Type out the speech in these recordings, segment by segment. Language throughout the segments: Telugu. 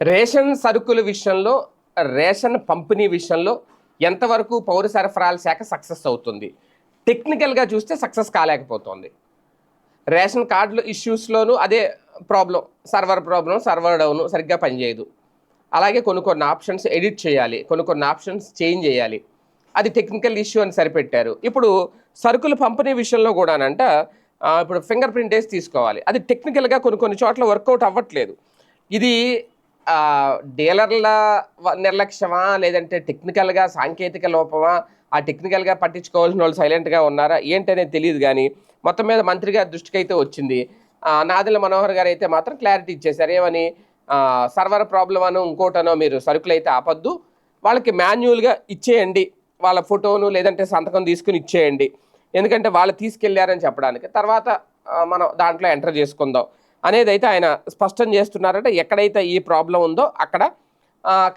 రేషన్ సరుకుల విషయంలో రేషన్ పంపిణీ విషయంలో ఎంతవరకు పౌర సరఫరాల శాఖ సక్సెస్ అవుతుంది? టెక్నికల్గా చూస్తే సక్సెస్ కాలేకపోతుంది. రేషన్ కార్డుల ఇష్యూస్లోనూ అదే problem server problem server down సరిగ్గా పనిచేయదు. అలాగే కొన్ని కొన్ని ఆప్షన్స్ ఎడిట్ చేయాలి కొన్ని కొన్ని ఆప్షన్స్ చేంజ్ చేయాలి. అది టెక్నికల్ ఇష్యూ అని సరిపెట్టారు. ఇప్పుడు సరుకుల పంపిణీ విషయంలో కూడానంట ఇప్పుడు ఫింగర్ ప్రింట్ వేసి తీసుకోవాలి. అది టెక్నికల్గా కొన్ని కొన్ని చోట్ల వర్కౌట్ అవ్వట్లేదు. ఇది డీలర్ల వ- నిర్లక్ష్యమా లేదంటే టెక్నికల్గా సాంకేతిక లోపమా? ఆ టెక్నికల్గా పట్టించుకోవాల్సిన వాళ్ళు సైలెంట్గా ఉన్నారా? ఏంటనేది తెలియదు కానీ మొత్తం మీద మంత్రి గారి దృష్టికి అయితే వచ్చింది నాదిల మనోహర్ గారు అయితే మాత్రం క్లారిటీ ఇచ్చేశారు. ఏమని? సర్వర్ ప్రాబ్లం అనో ఇంకోటనో మీరు సరుకులు అయితే ఆపద్దు. వాళ్ళకి మాన్యువల్గా ఇచ్చేయండి. వాళ్ళ ఫోటోను లేదంటే సంతకం తీసుకుని ఇచ్చేయండి. ఎందుకంటే వాళ్ళు తీసుకెళ్ళారని చెప్పడానికి. తర్వాత మనం దాంట్లో ఎంటర్ చేసుకుందాం. అనేది అయితే ఆయన స్పష్టం చేస్తున్నారంటే ఎక్కడైతే ఈ ప్రాబ్లం ఉందో అక్కడ.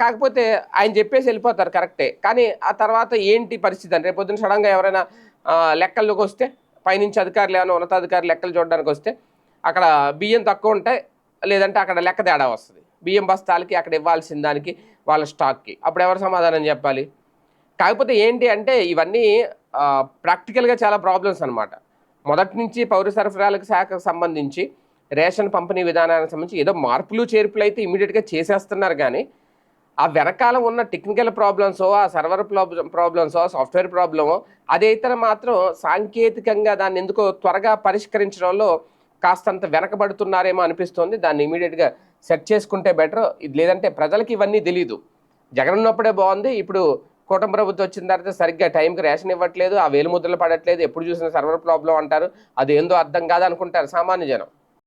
కాకపోతే ఆయన చెప్పేసి వెళ్ళిపోతారు కరెక్టే. కానీ ఆ తర్వాత ఏంటి పరిస్థితి అని రేపు పొద్దున్న సడన్గా ఎవరైనా లెక్కల్లోకి వస్తే పైనుంచి అధికారులు ఏమైనా ఉన్నతాధికారులు లెక్కలు చూడడానికి వస్తే అక్కడ బియ్యం తక్కువ ఉంటాయి లేదంటే అక్కడ లెక్క తేడా వస్తుంది. బియ్యం బస్తాలకి అక్కడ ఇవ్వాల్సిన దానికి వాళ్ళ స్టాక్కి. అప్పుడు ఎవరు సమాధానం చెప్పాలి? కాకపోతే ఏంటి అంటే ఇవన్నీ ప్రాక్టికల్గా చాలా ప్రాబ్లమ్స్ అనమాట మొదటి నుంచి పౌర సరఫరాలకు శాఖకు సంబంధించి రేషన్ పంపిణీ విధానానికి సంబంధించి ఏదో మార్పులు చేర్పులు అయితే ఇమీడియట్గా చేసేస్తున్నారు కానీ ఆ వెనకాల ఉన్న టెక్నికల్ ప్రాబ్లమ్సో ఆ సర్వర్ ప్రాబ్లం ప్రాబ్లమ్సో సాఫ్ట్వేర్ ప్రాబ్లమో అదైతే మాత్రం సాంకేతికంగా దాన్ని ఎందుకో త్వరగా పరిష్కరించడంలో కాస్తంత వెనకబడుతున్నారేమో అనిపిస్తుంది. దాన్ని ఇమీడియట్గా సెట్ చేసుకుంటే బెటర్ ఇది లేదంటే ప్రజలకి ఇవన్నీ తెలియదు జగన్ ఉన్నప్పుడే బాగుంది. ఇప్పుడు కూటమి ప్రభుత్వం వచ్చిన తర్వాత సరిగ్గా టైంకి రేషన్ ఇవ్వట్లేదు. ఆ వేలు ముద్రలు పడట్లేదు. ఎప్పుడు చూసిన సర్వర్ ప్రాబ్లం అంటారు. అది ఏందో అర్థం కాదనుకుంటారు సామాన్య జనం.